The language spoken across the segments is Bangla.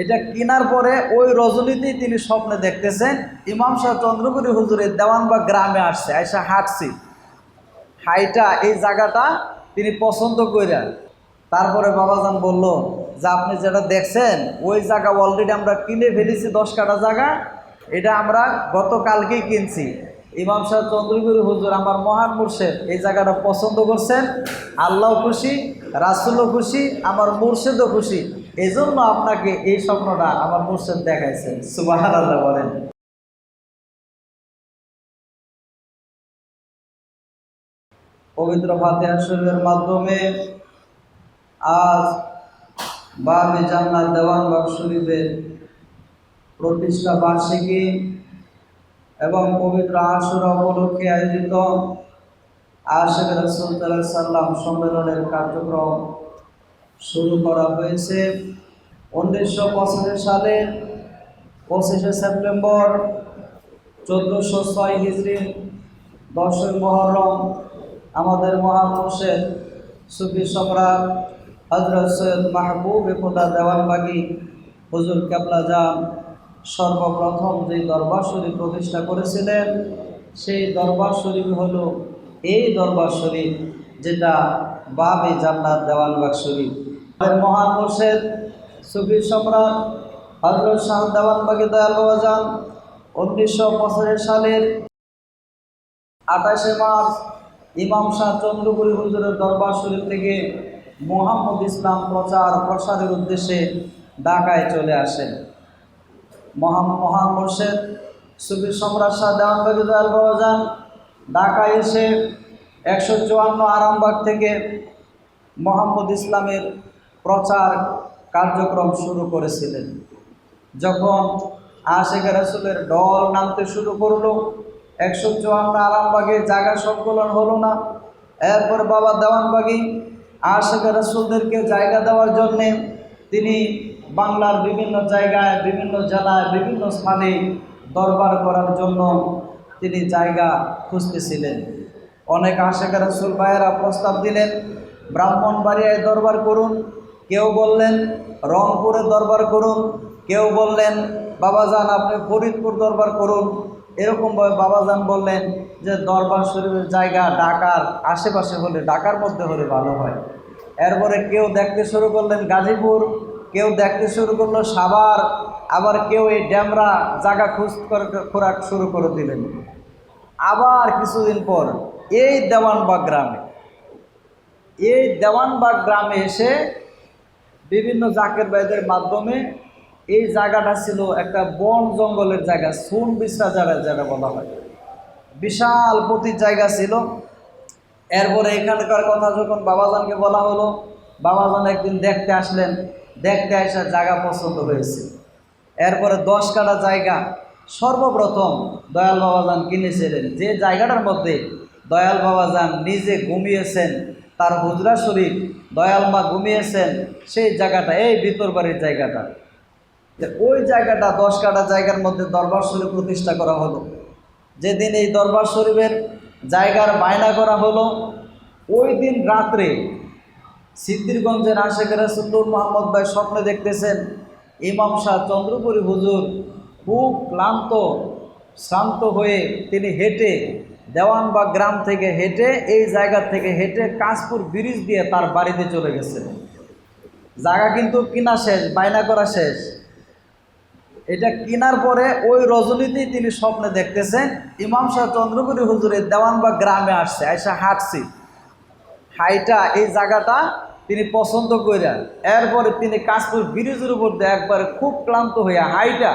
এটা কেনার পরে ওই রজনীতেই তিনি স্বপ্নে দেখতেছেন। ইমাম শাহ চন্দ্রপুরী হুজুরের দেওয়ানবাগ গ্রামে আসছে, আইসা হাঁটছি। হাইটা, এই জায়গাটা তিনি পছন্দ কইরা তারপরে বাবাজান বলল, যে আপনি যেটা দেখছেন, ওই জায়গা অলরেডি আমরা কিনে ফেলেছি দশ কাটা জায়গা, এটা আমরা গতকালকেই কিনছি। ইমাম সাহেব চন্দ্রগুরু হুজুর আমার মহান মুর্শেদ, এই জায়গাটা পছন্দ করছেন, আল্লাহ খুশি, রাসুলও খুশি, আমার মুর্শেদও খুশি। এই জন্য আপনাকে এই স্বপ্নটা আমার মুর্শেদ দেখাইছেন সুবাহ আল্লাহ বলেন। পবিত্র ফাতেহা শরীফের মাধ্যমে আজ বাবে জান্নাত দেওয়ানবাগ শরীফের প্রতিষ্ঠা বার্ষিকী এবং পবিত্র আশুরা উপলক্ষে আয়োজিত আশেখ রসুল সাল্লাম সম্মেলনের কার্যক্রম শুরু করা হয়েছে উনিশশো পঁচাশি সালে পঁচিশে সেপ্টেম্বর চোদ্দোশো ছয় হিজড়ি দশই মহরম আমাদের মহাপুরুষের সুফি সম্রাট হজরত সৈয়দ মাহবুব একুদা দেওয়ানবাগি হুজুর কেবলা যান সর্বপ্রথম যে দরবার শরীফ প্রতিষ্ঠা করেছিলেন, সেই দরবার শরীফ হলো এই দরবার শরীফ যেটা বাবে জান্নাত দেওয়ানবাগ শরীফ। আমাদের মহান মুর্শেদ, সুফি সম্রাট হজরত শাহ দেওয়ানবাগি দয়াল বাবা যান, উনিশশো পঁচাশি সালের আঠাশে মার্চ ইমাম শাহ চন্দ্রপুরী হুজুরের দরবার শরীফ থেকে মোহাম্মদ ইসলাম প্রচার প্রসারের উদ্দেশ্যে ঢাকায় চলে আসেন। মহান মহান মোর্শেদ, সুফি সম্রাট শাহ দেওয়ানবাগি দয়াল বাবা যান, ঢাকায় এসে একশো চুয়ান্ন আরামবাগ থেকে মোহাম্মদ ইসলামের প্রচার কার্যক্রম শুরু করেছিলেন। যখন আশেখ রাসুলের ডল নামতে শুরু করল, একশো চুয়ান্ন আরামবাগে জায়গা সংকলন হলো না। এরপর বাবা দেওয়ানবাগি আশেখ রাসুলদেরকে জায়গা দেওয়ার জন্যে তিনি বাংলার বিভিন্ন জায়গায়, বিভিন্ন জেলায়, বিভিন্ন স্থানে দরবার করার জন্য তিনি জায়গা খুঁজতেছিলেন। অনেক আশেখ রাসুল ভাইয়েরা প্রস্তাব দিলেন, ব্রাহ্মণবাড়িয়ায় দরবার করুন কেউ বললেন, রংপুরে দরবার করুন। কেউ বললেন, বাবাজান, আপনি ফরিদপুর দরবার করুন। এরকমভাবে বাবাজান বললেন যে, দরবার শরীফের জায়গা ঢাকার আশেপাশে হলে ঢাকার মধ্যে হলে ভালো হয়। এরপরে কেউ দেখতে শুরু করলেন গাজীপুর, কেউ দেখতে শুরু করল সাভার, আবার কেউ এই ড্যামরা জায়গা খুঁজ খোরাক শুরু করে দিলেন। আবার কিছুদিন পর এই দেওয়ানবাগ গ্রামে, এই দেওয়ানবাগ গ্রামে এসে বিভিন্ন জাকের বাইদের মাধ্যমে এই জায়গাটা ছিল একটা বন জঙ্গলের জায়গা, সুন বিশ্রা জায়গা যেটা বলা হয়। বিশাল প্রতি জায়গা ছিল। এরপরে এখানকার কথা যখন বাবাজানকে বলা হলো, বাবাজান একদিন দেখতে আসলেন, দেখতে আসা জায়গা পছন্দ হয়েছে। এরপরে দশ কাটা জায়গা সর্বপ্রথম দয়াল বাবাজান কিনেছিলেন। যে জায়গাটার মধ্যে দয়াল বাবাজান নিজে ঘুমিয়েছেন তার হুজরা শরীফ দয়াল মা ঘুমিয়েছেন, সেই জায়গাটা, এই ভিতর বাড়ির জায়গাটা। ওই জায়গাটা দশ কাটা জায়গার মধ্যে দরবার শরীফ প্রতিষ্ঠা করা হলো। যেদিন এই দরবার শরীফের জায়গার বায়না করা হলো, ওই দিন রাত্রে সিদ্দিরগঞ্জের আশেখ রাসুল্লুর মোহাম্মদ ভাই স্বপ্নে দেখতেছেন, ইমাম শাহ চন্দ্রপুরী হুজুর খুব ক্লান্ত, শ্রান্ত হয়ে তিনি হেঁটে দেওয়ানবাগ গ্রাম থেকে হেঁটে, এই জায়গা থেকে হেঁটে কাশপুর ব্রিজ দিয়ে তার বাড়িতে চলে গেছে। জায়গা কিন্তু কিনা শেষ, বায়না করা শেষ। এটা কেনার পরে ওই রজনীতেই তিনি স্বপ্নে দেখতেছেন, ইমাম শাহ চন্দ্রপুরী হুজুরের দেওয়ানবাগ গ্রামে আসছে আইসা হাঁটছি। হাইটা, এই জায়গাটা তিনি পছন্দ কইরা, এরপরে তিনি কাশপুর ব্রিজের উপর দিয়ে একবারে খুব ক্লান্ত হইয়া, হাইটা,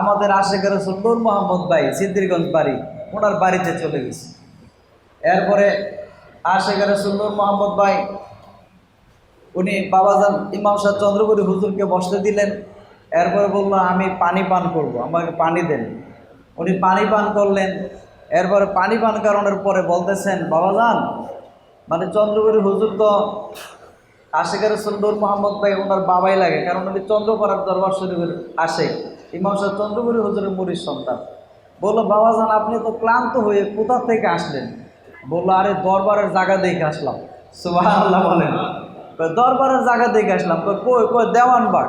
আমাদের আশেখের সুন্দর মোহাম্মদ ভাই সিদ্দিরগঞ্জ বাড়ি ওনার বাড়িতে চলে গেছে। এরপরে আশেখের সুন্দর মোহাম্মদ ভাই, উনি বাবাজান ইমাম শাহ চন্দ্রপুরী হুজুরকে বসতে দিলেন। এরপরে বলল, আমি পানি পান করব, আমাকে পানি দেন। উনি পানি পান করলেন। এরপরে পানি পান করানোর পরে বলতেছেন বাবাজান মানে চন্দ্রপুরী হুজুর তো আশেখের সুন্দর মোহাম্মদ ভাই ওনার বাবাই লাগে, কারণ উনি চন্দ্রপাড়ার দরবার শরীফের আসে ইমাম সাহেব চন্দ্রপুরী হুজুরের মুড়ির সন্তান। বলল, বাবাজান, আপনি তো ক্লান্ত হয়ে কোথা থেকে আসলেন? বলল, আরে, দরবারের জায়গা দেখে আসলাম। সুবাহ আল্লাহ বলেন দরবারের জায়গা দেখে আসলাম। কই কই দেওয়ানবাগ?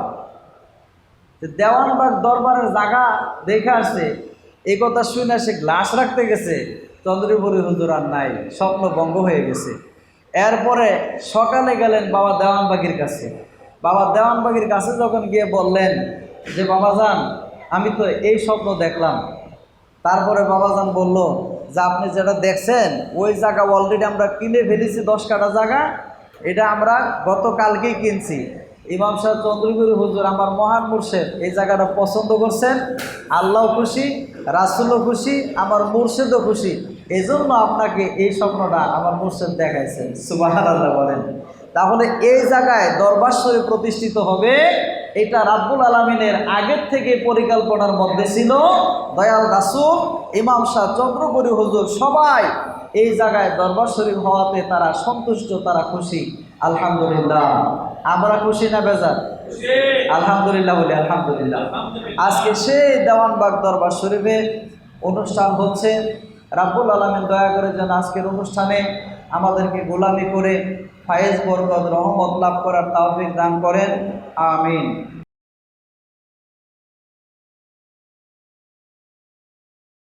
দেওয়ানবাগ দরবারের জায়গা দেখে আসছে, এই কথা শুনে সে গ্লাস রাখতে গেছে। চন্দ্রপুরী হুজুর আর নাই, স্বপ্ন ভঙ্গ হয়ে গেছে। এরপরে সকালে গেলেন বাবা দেওয়ানবাগির কাছে। বাবা দেওয়ানবাগির কাছে যখন গিয়ে বললেন যে বাবা যান আমি তো এই স্বপ্ন দেখলাম। তারপরে বাবাজান বলল, যে আপনি যেটা দেখছেন, ওই জায়গা অলরেডি আমরা কিনে ফেলেছি দশ কাটা জায়গা, এটা আমরা গতকালকেই কিনছি। ইমাম সাহেব চন্দ্রগুরু হুজুর, আমার মহান মুর্শেদ এই জায়গাটা পছন্দ করছেন, আল্লাহ খুশি, রাসুলও খুশি, আমার মুর্শেদও খুশি। এই জন্য আপনাকে এই স্বপ্নটা আমার মুর্শেদ দেখাইছেন। সুবাহ আল্লাহ বলেন। তাহলে এই জায়গায় দরবার প্রতিষ্ঠিত হবে এটা রাব্বুল আলমিনের আগের থেকে পরিকল্পনার মধ্যে ছিল। দয়াল রাসুল, ইমাম শাহ চন্দ্রপুরী হুজুর সবাই এই জায়গায় দরবার শরীফ হওয়াতে তারা সন্তুষ্ট, তারা খুশি। আলহামদুলিল্লাহ। আমরা খুশি না বেজার? আলহামদুলিল্লাহ বলি আলহামদুলিল্লাহ। আজকে সেই দেওয়ানবাগ দরবার শরীফে অনুষ্ঠান হচ্ছে। রাব্বুল আলমিন দয়া করে যেন আজকের অনুষ্ঠানে আমাদেরকে গোলামি করে, ফায়েজ বরকত, রহমত লাভ করার তাওফিক দান করেন। Amen.